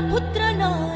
पुत्र ना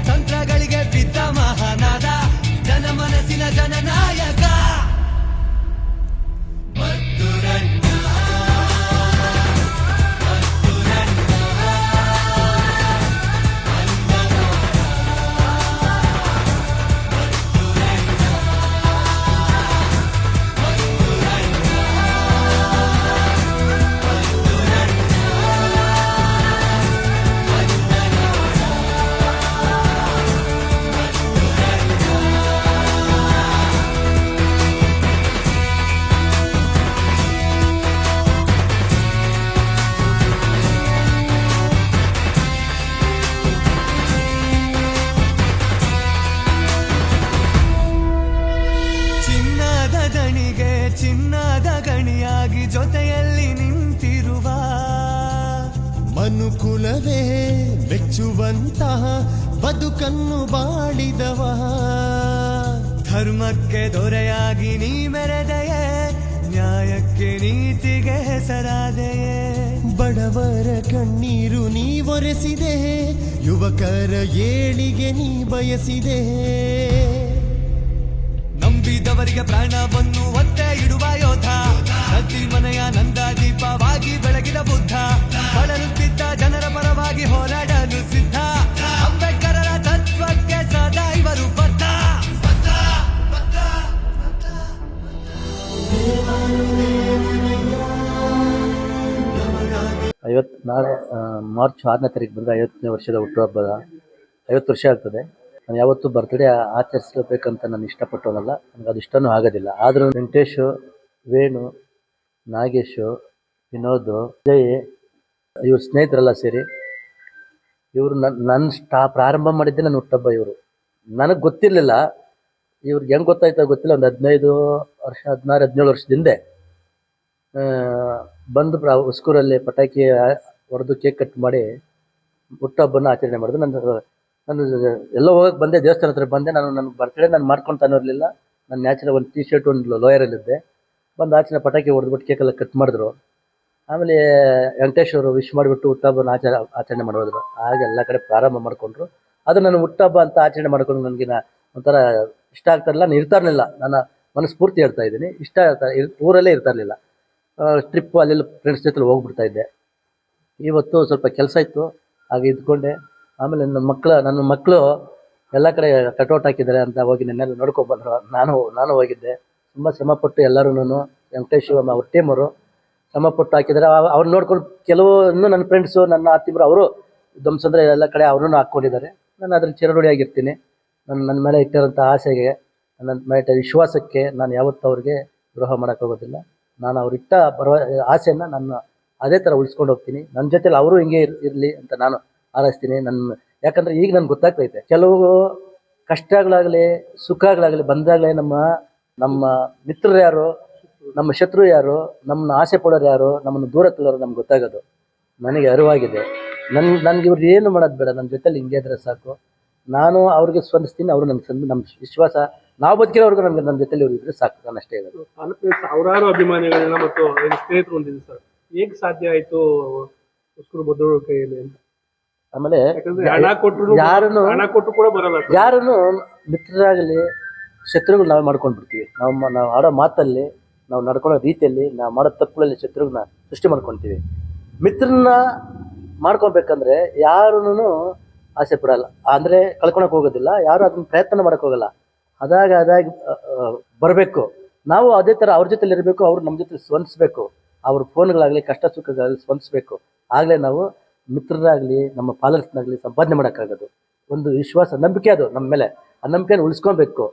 ತಂತ್ರಗಳಿಗೆ ಬಿದ್ದ ಮಹಾನಾದ ಜನ ಮನಸ್ಸಿನ ಜನನಾಯಕ. ಮೆಚ್ಚುವಂತಹ ಬದುಕನ್ನು ಬಾಳಿದವ. ಧರ್ಮಕ್ಕೆ ದೊರೆಯಾಗಿ ನೀ ಮೆರೆದೆಯೇ, ನ್ಯಾಯಕ್ಕೆ ನೀತಿಗೆ ಹೆಸರಾದೆಯೇ. ಬಡವರ ಕಣ್ಣೀರು ನೀ ಒರೆಸಿದೆ, ಯುವಕರ ಏಳಿಗೆ ನೀ ಬಯಸಿದೆ. ನಂಬಿದವರಿಗೆ ಪ್ರಾಣವನ್ನು ಒತ್ತೆ ಇಡುವ ಯೋಧ. ಅತಿ ಮನೆಯ ನಂದ ದೀಪವಾಗಿ ಬೆಳಗಿದ ಬುದ್ಧ. ಬಳಲುತ್ತಿದ್ದ ಜನರ ಪರವಾಗಿ ಹೋರಾಡಲು ಸಿದ್ಧ. ಅಂಬೇಡ್ಕರರ ತತ್ವಕ್ಕೆ ಸದಾ ಇವರು ಬದ್ಧ. ಐವತ್ತು ನಾಳೆ ಮಾರ್ಚ್ ಆರನೇ ತಾರೀಕು ಬಂದರೆ ಐವತ್ತನೇ ವರ್ಷದ ಹುಟ್ಟುಹಬ್ಬದ ಐವತ್ತು ವರ್ಷ ಆಗ್ತದೆ. ನಾನು ಯಾವತ್ತೂ ಬರ್ತ್ಡೇ ಆಚರಿಸಬೇಕಂತ ನಾನು ಇಷ್ಟಪಟ್ಟವನಲ್ಲ. ನನಗೆ ಅದು ಇಷ್ಟನೂ ಆಗೋದಿಲ್ಲ. ಆದರೂ ವೆಂಕಟೇಶು, ವೇಣು, ನಾಗೇಶು, ವಿನೋದ್ ಜಯ್ ಇವ್ರ ಸ್ನೇಹಿತರೆಲ್ಲ ಸೇರಿ ಇವರು ನನ್ನ ನನ್ನ ಸ್ಟಾ, ಪ್ರಾರಂಭ ಮಾಡಿದ್ದೆ ನನ್ನ ಹುಟ್ಟಬ್ಬ ಇವರು. ನನಗೆ ಗೊತ್ತಿರಲಿಲ್ಲ. ಇವ್ರಿಗೆ ಹೆಂಗೆ ಗೊತ್ತಾಯ್ತೋ ಗೊತ್ತಿಲ್ಲ. ಒಂದು ಹದಿನೈದು ವರ್ಷ, ಹದಿನಾರು, ಹದಿನೇಳು ವರ್ಷದಿಂದೆ ಬಂದು ಪ್ರ ಉಸ್ಕೂರಲ್ಲಿ ಪಟಾಕಿ ಹೊಡೆದು ಕೇಕ್ ಕಟ್ ಮಾಡಿ ಹುಟ್ಟಹಬ್ಬನ ಆಚರಣೆ ಮಾಡಿದ್ರು. ನನ್ನ ನಾನು ಎಲ್ಲ ಹೋಗಕ್ಕೆ ಬಂದೆ, ದೇವಸ್ಥಾನ ಹತ್ರ ಬಂದೆ. ನಾನು ನನ್ನ ಬರ್ತಡೇ ನಾನು ಮಾಡ್ಕೊತಾನೂ ಇರಲಿಲ್ಲ ನಾನು ನ್ಯಾಚುರಲ್ ಒಂದು ಟಿ ಶರ್ಟ್ ಒಂದು ಲೋಯರಲ್ಲಿದ್ದೆ ಬಂದು ಆಚೆನ ಪಟಾಕಿ ಹೊಡೆದ್ಬಿಟ್ಟು ಕೇಕೆಲ್ಲ ಕಟ್ ಮಾಡಿದ್ರು. ಆಮೇಲೆ, ವೆಂಕಟೇಶ್ ಅವರು ವಿಶ್ ಮಾಡಿಬಿಟ್ಟು ಹುಟ್ಟಹಬ್ಬನ ಆಚರಣೆ ಆಚರಣೆ ಮಾಡೋದ್ರು ಹಾಗೆ ಎಲ್ಲ ಕಡೆ ಪ್ರಾರಂಭ ಮಾಡಿಕೊಂಡ್ರು. ಅದು ನಾನು ಹುಟ್ಟಹಬ್ಬ ಅಂತ ಆಚರಣೆ ಮಾಡ್ಕೊಂಡು ನನಗಿನ ಒಂಥರ ಇಷ್ಟ ಆಗ್ತಾ ಇರಲಿಲ್ಲ. ನಾನು ಇರ್ತಾ ನನ್ನ ಮನಸ್ಫೂರ್ತಿ ಹೇಳ್ತಾ ಇದ್ದೀನಿ. ಇಷ್ಟ ಇರ್ತಾ ಇರ್- ಊರಲ್ಲೇ ಇರ್ತಾ ಇರಲಿಲ್ಲ. ಟ್ರಿಪ್ಪು ಅಲ್ಲೆಲ್ಲ ಫ್ರೆಂಡ್ಸ್ ಜೊತೆ ಹೋಗ್ಬಿಡ್ತಾ ಇದ್ದೆ. ಇವತ್ತು ಸ್ವಲ್ಪ ಕೆಲಸ ಇತ್ತು. ಹಾಗೆ ಇದ್ಕೊಂಡೆ. ಆಮೇಲೆ ನನ್ನ ಮಕ್ಕಳು ನನ್ನ ಮಕ್ಕಳು ಎಲ್ಲ ಕಡೆ ಕಟೌಟ್ ಹಾಕಿದ್ದಾರೆ ಅಂತ ಹೋಗಿ ನೆನ್ನೆಲ್ಲ ನೋಡ್ಕೊಂಡು ಬಂದರು. ನಾನು ನಾನು ಹೋಗಿದ್ದೆ. ತುಂಬ ಶ್ರಮಪಟ್ಟು ಎಲ್ಲರೂ ವೆಂಕಟೇಶ್ ಅವ್ರ ಟೀಮವರು ಶ್ರಮಪಟ್ಟು ಹಾಕಿದ್ದಾರೆ. ಅವ್ರು ನೋಡ್ಕೊಂಡು ಕೆಲವು ನನ್ನ ಫ್ರೆಂಡ್ಸು ನನ್ನ ಆತಿಮರು ಅವರು ಧ್ವಂಸಂದ್ರೆ ಎಲ್ಲ ಕಡೆ ಅವ್ರನ್ನೂ ಹಾಕ್ಕೊಂಡಿದ್ದಾರೆ ನಾನು ಅದ್ರ ಚಿರಡುಡಿಯಾಗಿರ್ತೀನಿ ನನ್ನ ನನ್ನ ಮೇಲೆ ಇಟ್ಟಿರೋಂಥ ಆಸೆಗೆ, ನನ್ನ ಮೇಲೆ ಇಟ್ಟ ವಿಶ್ವಾಸಕ್ಕೆ ನಾನು ಯಾವತ್ತೂ ಅವ್ರಿಗೆ ದ್ರೋಹ ಮಾಡೋಕ್ಕಾಗೋದಿಲ್ಲ ನಾನು ಅವ್ರಿಟ್ಟ ಬರುವ ಆಸೆಯನ್ನು ನಾನು ಅದೇ ಥರ ಉಳಿಸ್ಕೊಂಡು ಹೋಗ್ತೀನಿ. ನನ್ನ ಜೊತೆಲಿ ಅವರು ಹಿಂಗೆ ಇರ್, ಇರಲಿ ಅಂತ ನಾನು ಹಾರೈಸ್ತೀನಿ ನನ್ನ ಯಾಕಂದರೆ ಈಗ ನನ್ಗೆ ಗೊತ್ತಾಗ್ತೈತೆ. ಕೆಲವು ಕಷ್ಟಗಳಾಗಲಿ, ಸುಖಗಳಾಗಲಿ ಬಂದಾಗಲೇ ನಮ್ಮ ನಮ್ಮ ಮಿತ್ರರು ಯಾರು, ನಮ್ಮ ಶತ್ರು ಯಾರು ನಮ್ಮನ್ನ ಆಸೆ ಪಡೋರು ಯಾರು, ನಮ್ಮನ್ನು ದೂರ ತಳ್ಳೋರು ನಮ್ಗೆ ಗೊತ್ತಾಗೋದು. ನನಗೆ ಅರಿವಾಗಿದೆ. ನನ್ನ ನನಗೆ ಇವ್ರು ಏನು ಮಾಡೋದು ಬೇಡ. ನನ್ನ ಜೊತೆಲಿ ಹಿಂಗೆ ಇದ್ರೆ ಸಾಕು. ನಾನು ಅವ್ರಿಗೆ ಸ್ಪಂದಿಸ್ತೀನಿ, ಅವರು ನಮ್ಗೆ ಸಂದ ನಮ್ಮ ವಿಶ್ವಾಸ, ನಾವು ಬದುಕಿರೋರ್ಗು ನಮ್ಗೆ ನನ್ನ ಜೊತೆಲಿ ಇವ್ರು ಇದ್ರೆ ಸಾಕು. ನಾನು ಅಷ್ಟೇ ಹೇಳೋದು. ಸಾವಿರಾರು ಅಭಿಮಾನಿಗಳನ್ನ ಮತ್ತು ಸ್ನೇಹಿತರು ಹೊಂದಿದೆ ಸರ್, ಹೇಗೆ ಸಾಧ್ಯ ಆಯಿತು ಕೈಯಲ್ಲಿ ಆಮೇಲೆ ಯಾರನ್ನು ಯಾರನ್ನು ಮಿತ್ರರಾಗಲಿ ಶತ್ರುಗಳು ನಾವು ಮಾಡ್ಕೊಂಡು ಬಿಡ್ತೀವಿ. ನಾವು ನಾವು ಆಡೋ ಮಾತಲ್ಲಿ ನಾವು ನಡ್ಕೊಳ್ಳೋ ರೀತಿಯಲ್ಲಿ ನಾವು ಮಾಡೋ ತಪ್ಪುಗಳಲ್ಲಿ ಶತ್ರುಗಳನ್ನ ಸೃಷ್ಟಿ ಮಾಡ್ಕೊತೀವಿ. ಮಿತ್ರನ್ನ ಮಾಡ್ಕೊಬೇಕಂದ್ರೆ ಯಾರನ್ನು ಆಸೆ ಪಡಲ್ಲ. ಅಂದರೆ ಕಳ್ಕೊಳಕ್ ಹೋಗೋದಿಲ್ಲ ಯಾರು ಅದನ್ನ ಪ್ರಯತ್ನ ಮಾಡಕ್ ಹೋಗಲ್ಲ. ಅದಾಗ ಅದಾಗಿ ಬರಬೇಕು. ನಾವು ಅದೇ ಥರ ಅವ್ರ ಜೊತೆಲಿ ಇರಬೇಕು ಅವ್ರು ನಮ್ಮ ಜೊತೆ ಸ್ಪಂದಿಸ್ಬೇಕು. ಅವ್ರ ಫೋನ್ಗಳಾಗಲಿ ಕಷ್ಟ ಸುಖಗಳಾಗಲಿ ಸ್ಪಂದಿಸ್ಬೇಕು. ಆಗಲೇ ನಾವು ಮಿತ್ರರಾಗಲಿ, ನಮ್ಮ ಫಾಲೋವರ್ಸ್ನಾಗಲಿ ಸಂಪಾದನೆ ಮಾಡೋಕ್ಕಾಗೋದು. ಒಂದು ವಿಶ್ವಾಸ, ನಂಬಿಕೆ ಅದು ನಮ್ಮ ಮೇಲೆ. ಆ ನಂಬಿಕೆನ ಉಳಿಸ್ಕೊಬೇಕು.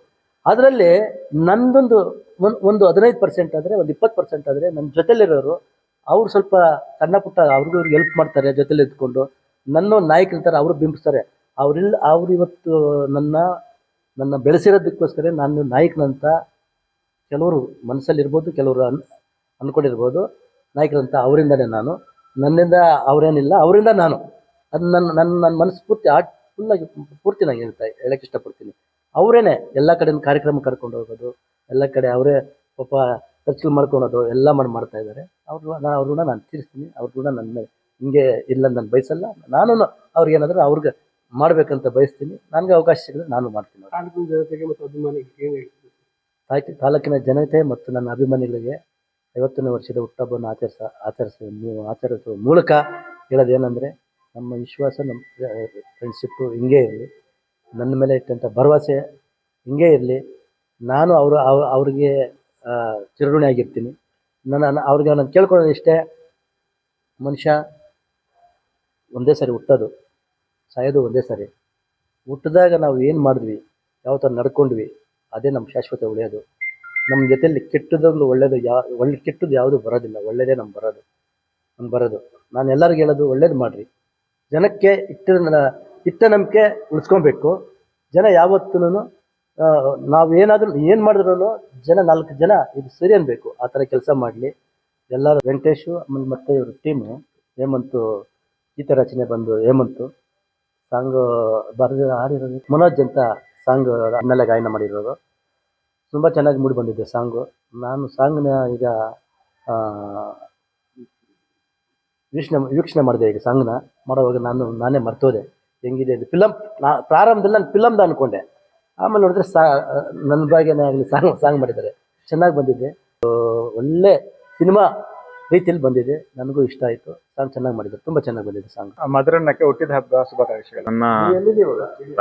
ಅದರಲ್ಲಿ ನಂದೊಂದು ಒಂದು ಒಂದು ಹದಿನೈದು ಪರ್ಸೆಂಟ್ ಆದರೆ, ಒಂದು ಇಪ್ಪತ್ತು ಪರ್ಸೆಂಟ್ ಆದರೆ ನನ್ನ ಜೊತೆಲಿರೋರು, ಅವ್ರು ಸ್ವಲ್ಪ ಸಣ್ಣ ಪುಟ್ಟ ಅವ್ರಿಗೂ ಇವ್ರಿಗೆ ಹೆಲ್ಪ್ ಮಾಡ್ತಾರೆ ಜೊತೆಲಿ ಇದ್ಕೊಂಡು. ನನ್ನ ಒಂದು ನಾಯಕರ ಥರ ಅವರು ಬಿಂಬಿಸ್ತಾರೆ. ಅವ್ರಿಲ್, ಅವ್ರು ಇವತ್ತು ನನ್ನ ನನ್ನ ಬೆಳೆಸಿರೋದಕ್ಕೋಸ್ಕರ ನಾನು ನಾಯಕನಂತ ಕೆಲವರು ಮನಸ್ಸಲ್ಲಿರ್ಬೋದು, ಕೆಲವರು ಅನ್ ಅಂದ್ಕೊಂಡಿರ್ಬೋದು ನಾಯಕರಂತ ಅವರಿಂದಲೇ ನಾನು. ನನ್ನಿಂದ ಅವರೇನಿಲ್ಲ ಅವರಿಂದ ನಾನು. ಅದು ನನ್ನ ನನ್ನ ನನ್ನ ಮನಸ್ಫೂರ್ತಿ ಆಟ್ ಫುಲ್ಲಾಗಿ ಪೂರ್ತಿ ನಾನು ಹೇಳ್ತಾ ಹೇಳಕ್ಕೆ ಇಷ್ಟಪಡ್ತೀನಿ. ಅವರೇನೆ ಎಲ್ಲ ಕಡೆ ಕಾರ್ಯಕ್ರಮ ಕರ್ಕೊಂಡು ಹೋಗೋದು ಎಲ್ಲ ಕಡೆ ಅವರೇ ಪಾಪ ಖರ್ಚು ಮಾಡ್ಕೊಳೋದು ಎಲ್ಲ ಮಾಡಿ ಮಾಡ್ತಾ ಇದ್ದಾರೆ ಅವ್ರು ನಾನು ಅವ್ರ ಋಣ ನಾನು ತೀರಿಸ್ತೀನಿ ಅವ್ರ ಋಣ ನನ್ನ ಮೇಲೆ. ಹಿಂಗೆ ಇಲ್ಲ ನಾನು ಬಯಸಲ್ಲ ನಾನು ಅವ್ರಿಗೆ ಏನಾದರೂ ಅವ್ರಿಗೆ ಮಾಡಬೇಕಂತ ಬಯಸ್ತೀನಿ. ನನಗೆ ಅವಕಾಶ ಸಿಗಿದ್ರೆ ನಾನು ಮಾಡ್ತೀನಿ. ತಾಲೂಕಿನ ಜನತೆ ಮತ್ತು ನನ್ನ ಅಭಿಮಾನಿಗಳಿಗೆ ಐವತ್ತನೇ ವರ್ಷದ ಹುಟ್ಟಹಬ್ಬವನ್ನು ಆಚರಿಸ ಆಚರಿಸ ಆಚರಿಸುವ ಮೂಲಕ ಹೇಳೋದೇನೆಂದರೆ, ನಮ್ಮ ವಿಶ್ವಾಸ ನಮ್ಮ ಫ್ರೆಂಡ್ಶಿಪ್ಪು ಹಿಂಗೆ ಇರಲಿ. ನನ್ನ ಮೇಲೆ ಇಟ್ಟಂಥ ಭರವಸೆ ಹಿಂಗೆ ಇರಲಿ. ನಾನು ಅವರು, ಅವ್- ಅವ್ರಿಗೆ ಚಿರಋಣಿ ಆಗಿರ್ತೀನಿ. ನನ್ನ- ಅವ್ರಿಗೆ ನಾನು ಕೇಳ್ಕೊಳ್ಳೋದು ಇಷ್ಟೇ. ಮನುಷ್ಯ ಒಂದೇ ಸಾರಿ ಹುಟ್ಟೋದು, ಸಾಯೋದು ಒಂದೇ ಸಾರಿ. ಹುಟ್ಟಿದಾಗ ನಾವು ಏನು ಮಾಡಿದ್ವಿ, ಯಾವ ಥರ ನಡ್ಕೊಂಡ್ವಿ, ಅದೇ ನಮ್ಮ ಶಾಶ್ವತ ಉಳಿಯೋದು. ನಮ್ಮ ಜೊತೆಯಲ್ಲಿ ಕೆಟ್ಟದೊಂದು ಒಳ್ಳೇದು ಯಾವ ಒಳ್ಳೆ ಕೆಟ್ಟದ್ದು ಯಾವುದು ಬರೋದಿಲ್ಲ ಒಳ್ಳೆಯದೇ ನಮ್ಗೆ ಬರೋದು ನಮ್ಗೆ ಬರೋದು. ನಾನು ಎಲ್ಲರಿಗೂ ಹೇಳೋದು ಒಳ್ಳೇದು ಮಾಡಿರಿ. ಜನಕ್ಕೆ ಇಟ್ಟ ಇಟ್ಟ ನಂಬಿಕೆ ಉಳಿಸ್ಕೊಬೇಕು. ಜನ ಯಾವತ್ತೂ ನಾವು ಏನಾದರೂ ಏನು ಮಾಡಿದ್ರೂ ಜನ ನಾಲ್ಕು ಜನ ಇದು ಸರಿ ಅನ್ಬೇಕು. ಆ ಥರ ಕೆಲಸ ಮಾಡಲಿ. ಎಲ್ಲರೂ ವೆಂಕಟೇಶು, ಆಮೇಲೆ ಮತ್ತೆ ಇವರು ಟೀಮು, ಹೇಮಂತು, ಗೀತ ರಚನೆ ಬಂದು ಹೇಮಂತು, ಸಾಂಗ್, ಬರೆದ ಹಾಡಿರೋದು, ಮನೋಜ್ ಅಂತ ಸಾಂಗ್ ಅನ್ನೆಲ್ಲ ಗಾಯನ ಮಾಡಿರೋದು. ತುಂಬ ಚೆನ್ನಾಗಿ ಮೂಡಿ ಬಂದಿದೆ ಸಾಂಗು. ನಾನು ಸಾಂಗ್ನ ಈಗ ವೀಕ್ಷಣೆ ವೀಕ್ಷಣೆ ಮಾಡಿದೆ ಈಗ ಸಾಂಗ್ನ. ಮಾಡೋವಾಗ ನಾನು ನಾನೇ ಮರ್ತೋದೆ. ಹೆಂಗಿದೆ ಇದು ಫಿಲಮ್ ನಾ ಪ್ರಾರಂಭದಲ್ಲಿ ನಾನು ಫಿಲಮ್ದು ಅಂದ್ಕೊಂಡೆ ಆಮೇಲೆ ನೋಡಿದ್ರೆ ಸಾ ನನ್ನ ಬಾಗೇನೆ ಆಗಲಿ ಸಾಂಗ್ ಸಾಂಗ್ ಮಾಡಿದ್ದಾರೆ. ಚೆನ್ನಾಗಿ ಬಂದಿದೆ. ಒಳ್ಳೆ ಸಿನಿಮಾ ರೀತಿಯಲ್ಲಿ ಬಂದಿದೆ. ನನಗೂ ಇಷ್ಟ ಆಯಿತು. ಸಾಂಗ್ ಚೆನ್ನಾಗಿ ಮಾಡಿದ್ದಾರೆ. ತುಂಬ ಚೆನ್ನಾಗಿ ಬಂದಿದೆ ಸಾಂಗ್. ಮಧುರಣ್ಣಕ್ಕೆ ಹುಟ್ಟಿದ ಹಬ್ಬ ಶುಭಾಕಾಂಕ್ಷೆಗಳು. ನನ್ನ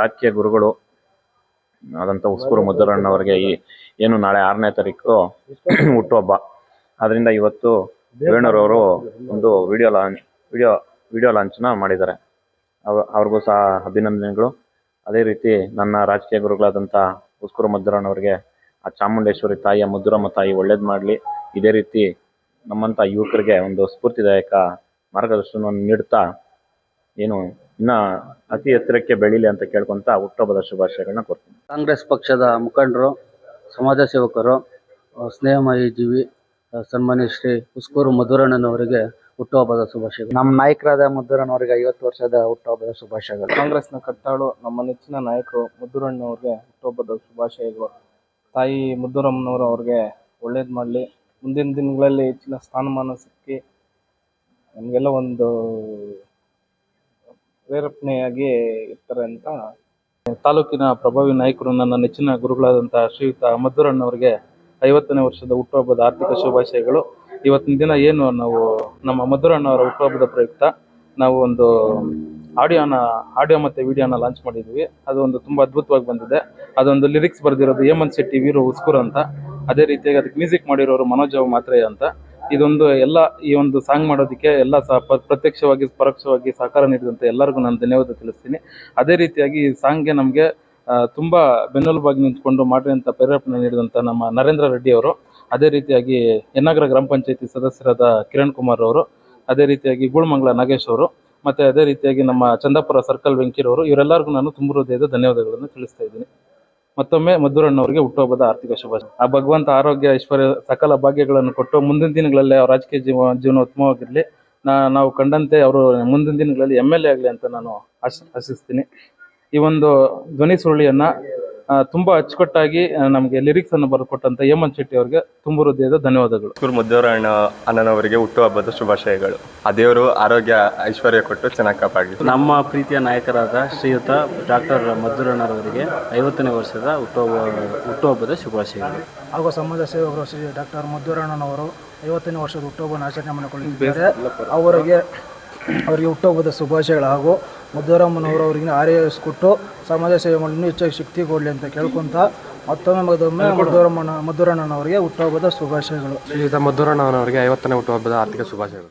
ರಾಜಕೀಯ ಗುರುಗಳು ಆದಂಥ ಉಸ್ಕೂರು ಮುದ್ದರಣ್ಣವರಿಗೆ ಈ ಏನು ನಾಳೆ ಆರನೇ ತಾರೀಕು ಹುಟ್ಟುಹಬ್ಬ. ಅದರಿಂದ ಇವತ್ತು ವೇಣುರವರು ಒಂದು ವಿಡಿಯೋ ಲಾಂಚ್ ವಿಡಿಯೋ ವಿಡಿಯೋ ಲಾಂಚ್ನ ಮಾಡಿದ್ದಾರೆ. ಅವ, ಅವ್ರಿಗೂ ಸಹ ಅಭಿನಂದನೆಗಳು. ಅದೇ ರೀತಿ ನನ್ನ ರಾಜಕೀಯ ಗುರುಗಳಾದಂಥ ಉಸ್ಕೂರು ಮುದ್ದರಣ್ಣವರಿಗೆ, ಆ ಚಾಮುಂಡೇಶ್ವರಿ ತಾಯಿಯ ಮುದ್ದುರಮ್ಮ ತಾಯಿ ಒಳ್ಳೇದು ಮಾಡಲಿ. ಇದೇ ರೀತಿ ನಮ್ಮಂಥ ಯುವಕರಿಗೆ ಒಂದು ಸ್ಫೂರ್ತಿದಾಯಕ ಮಾರ್ಗದರ್ಶನವನ್ನು ನೀಡ್ತಾ ಏನು ಇನ್ನ ಅತಿ ಎತ್ತರಕ್ಕೆ ಬೆಳೀಲಿ ಅಂತ ಕೇಳ್ಕೊಂತ ಹುಟ್ಟುಹಬ್ಬದ ಶುಭಾಶಯಗಳನ್ನ ಕೊಡ್ತೀನಿ ಕಾಂಗ್ರೆಸ್ ಪಕ್ಷದ ಮುಖಂಡರು ಸಮಾಜ ಸೇವಕರು ಸ್ನೇಹಮಯಿ ಜೀವಿ ಸನ್ಮಾನ್ಯ ಶ್ರೀ ಉಸ್ಕೂರು ಮಧುರಣ್ಣನವರಿಗೆ ಹುಟ್ಟುಹಬ್ಬದ ಶುಭಾಶಯಗಳು. ನಮ್ಮ ನಾಯಕರಾದ ಮುದ್ದರಣ್ಣವರಿಗೆ ಐವತ್ತು ವರ್ಷದ ಹುಟ್ಟುಹಬ್ಬದ ಶುಭಾಶಯಗಳು. ಕಾಂಗ್ರೆಸ್ನ ಕಟ್ಟಾಳು ನಮ್ಮ ನೆಚ್ಚಿನ ನಾಯಕರು ಮುದ್ದುರಣ್ಣವ್ರಿಗೆ ಹುಟ್ಟುಹಬ್ಬದ ಶುಭಾಶಯಗಳು. ತಾಯಿ ಮುದ್ದುರಮ್ಮನವರು ಅವ್ರಿಗೆ ಒಳ್ಳೇದು ಮಾಡಲಿ. ಮುಂದಿನ ದಿನಗಳಲ್ಲಿ ಹೆಚ್ಚಿನ ಸ್ಥಾನಮಾನ ಸಿಕ್ಕಿ ನಮಗೆಲ್ಲ ಒಂದು ಪ್ರೇರೇಪಣೆಯಾಗಿ ಇರ್ತಾರೆ ಅಂತ ತಾಲೂಕಿನ ಪ್ರಭಾವಿ ನಾಯಕರು ನನ್ನ ನೆಚ್ಚಿನ ಗುರುಗಳಾದಂಥ ಶ್ರೀಯುತ ಮದ್ದೂರಣ್ಣವರಿಗೆ ಐವತ್ತನೇ ವರ್ಷದ ಹುಟ್ಟುಹಬ್ಬದ ಆರ್ಥಿಕ ಶುಭಾಶಯಗಳು. ಇವತ್ತಿನ ದಿನ ಏನು ನಾವು, ನಮ್ಮ ಮದ್ದೂರಣ್ಣವರ ಹುಟ್ಟುಹಬ್ಬದ ಪ್ರಯುಕ್ತ ನಾವು ಒಂದು ಆಡಿಯೋನ, ಆಡಿಯೋ ಮತ್ತು ವಿಡಿಯೋನ ಲಾಂಚ್ ಮಾಡಿದ್ವಿ. ಅದು ಒಂದು ತುಂಬ ಅದ್ಭುತವಾಗಿ ಬಂದಿದೆ. ಅದೊಂದು ಲಿರಿಕ್ಸ್ ಬರೆದಿರೋದು ಹೇಮಂತ್ ಶೆಟ್ಟಿ, ವೀರು ಉಸ್ಕೂರ್ ಅಂತ. ಅದೇ ರೀತಿಯಾಗಿ ಅದಕ್ಕೆ ಮ್ಯೂಸಿಕ್ ಮಾಡಿರೋರು ಮನೋಜ್ ಅವ್ ಮಾತ್ರೆಯ ಅಂತ. ಇದೊಂದು ಎಲ್ಲ ಈ ಒಂದು ಸಾಂಗ್ ಮಾಡೋದಕ್ಕೆ ಎಲ್ಲ ಸಹ ಪ್ರತ್ಯಕ್ಷವಾಗಿ, ಪರೋಕ್ಷವಾಗಿ ಸಹಕಾರ ನೀಡಿದಂಥ ಎಲ್ಲರಿಗೂ ನಾನು ಧನ್ಯವಾದ ತಿಳಿಸ್ತೀನಿ. ಅದೇ ರೀತಿಯಾಗಿ ಈ ಸಾಂಗ್ಗೆ ನಮಗೆ ತುಂಬ ಬೆನ್ನೆಲುಬಾಗಿ ನಿಂತ್ಕೊಂಡು ಮಾಡಿದಂಥ ಪ್ರೇರೇಪಣೆ ನೀಡಿದಂಥ ನಮ್ಮ ನರೇಂದ್ರ ರೆಡ್ಡಿ ಅವರು, ಅದೇ ರೀತಿಯಾಗಿ ಯನ್ನಾಗರ ಗ್ರಾಮ ಪಂಚಾಯತಿ ಸದಸ್ಯರಾದ ಕಿರಣ್ ಕುಮಾರ್ ಅವರು, ಅದೇ ರೀತಿಯಾಗಿ ಗೂಳ್ಮಂಗ್ಲ ನಾಗೇಶ್ ಅವರು, ಮತ್ತು ಅದೇ ರೀತಿಯಾಗಿ ನಮ್ಮ ಚಂದಾಪುರ ಸರ್ಕಲ್ ವೆಂಕಿರವರು ಇವರೆಲ್ಲರಿಗೂ ನಾನು ತುಂಬ ಹೃದಯದ ಧನ್ಯವಾದಗಳನ್ನು ತಿಳಿಸ್ತಾ ಇದ್ದೀನಿ. ಮತ್ತೊಮ್ಮೆ ಮಧುರಣ್ಣವರಿಗೆ ಹುಟ್ಟುಹಬ್ಬದ ಆರ್ಥಿಕ ಶುಭ ಆ ಭಗವಂತ ಆರೋಗ್ಯ, ಐಶ್ವರ್ಯ ಸಕಲ ಭಾಗ್ಯಗಳನ್ನು ಕೊಟ್ಟು ಮುಂದಿನ ದಿನಗಳಲ್ಲಿ ಅವರ ರಾಜಕೀಯ ಜೀವ ಜೀವನ ಉತ್ತಮವಾಗಿರಲಿ ನಾವು ಕಂಡಂತೆ ಅವರು ಮುಂದಿನ ದಿನಗಳಲ್ಲಿ ಎಂ ಎಲ್ ಎ ಆಗಲಿ ಅಂತ ನಾನು ಆಶ್, ಆಶಿಸ್ತೀನಿ. ಈ ಒಂದು ಧ್ವನಿ ಸುರುಳಿಯನ್ನು ತುಂಬ ಅಚ್ಚುಕಟ್ಟಾಗಿ ನಮಗೆ ಲಿರಿಕ್ಸನ್ನು ಬರೆದುಕೊಟ್ಟಂಥ ಹೇಮಂತ್ ಶೆಟ್ಟಿ ಅವರಿಗೆ ತುಂಬ ಹೃದಯದ ಧನ್ಯವಾದಗಳು. ಕುರ್ ಮುದ್ದವರಣ್ಣ ಅಣ್ಣನವರಿಗೆ ಹುಟ್ಟುಹಬ್ಬದ ಶುಭಾಶಯಗಳು. ಆ ದೇವರು ಆರೋಗ್ಯ ಐಶ್ವರ್ಯ ಕೊಟ್ಟು ಚೆನ್ನಾಗಿ ಕಾಪಾಡಿ. ನಮ್ಮ ಪ್ರೀತಿಯ ನಾಯಕರಾದ ಶ್ರೀಯುತ ಡಾಕ್ಟರ್ ಮದ್ದೂರಣ್ಣರವರಿಗೆ ಐವತ್ತನೇ ವರ್ಷದ ಹುಟ್ಟುಹಬ್ಬ ಹುಟ್ಟುಹಬ್ಬದ ಶುಭಾಶಯಗಳು. ಹಾಗೂ ಸಮಾಜ ಸೇವಕರು ಶ್ರೀ ಡಾಕ್ಟರ್ ಮಧುರಣ್ಣನವರು ಐವತ್ತನೇ ವರ್ಷದ ಹುಟ್ಟುಹಬ್ಬವನ್ನು ಆಚರಣೆ ಮಾಡಿಕೊಂಡಿದ್ದಾರೆ ಅವರಿಗೆ ಅವರಿಗೆ ಹುಟ್ಟುಹಬ್ಬದ ಶುಭಾಶಯಗಳು ಹಾಗೂ ಮುದ್ದರಾಮನವರು ಅವರಿಗೆ ಆರೈಸಿಕೊಟ್ಟು ಸಮಾಜ ಸೇವೆ ಮಾಡಲು ಇನ್ನೂ ಹೆಚ್ಚಾಗಿ ಶಕ್ತಿ ಕೊಡಲಿ ಅಂತ ಕೇಳ್ಕೊಂತ ಮತ್ತೊಮ್ಮೆ ಮತ್ತೊಮ್ಮೆ ಮಧುರಮ್ಮನ ಮಧುರಣ್ಣನವರಿಗೆ ಹುಟ್ಟುಹಬ್ಬದ ಶುಭಾಶಯಗಳು. ಶ್ರೀಯುತ ಮಧುರಣ್ಣನವರಿಗೆ ಐವತ್ತನೇ ಹುಟ್ಟುಹಬ್ಬದ ಆರ್ಥಿಕ ಶುಭಾಶಯಗಳು.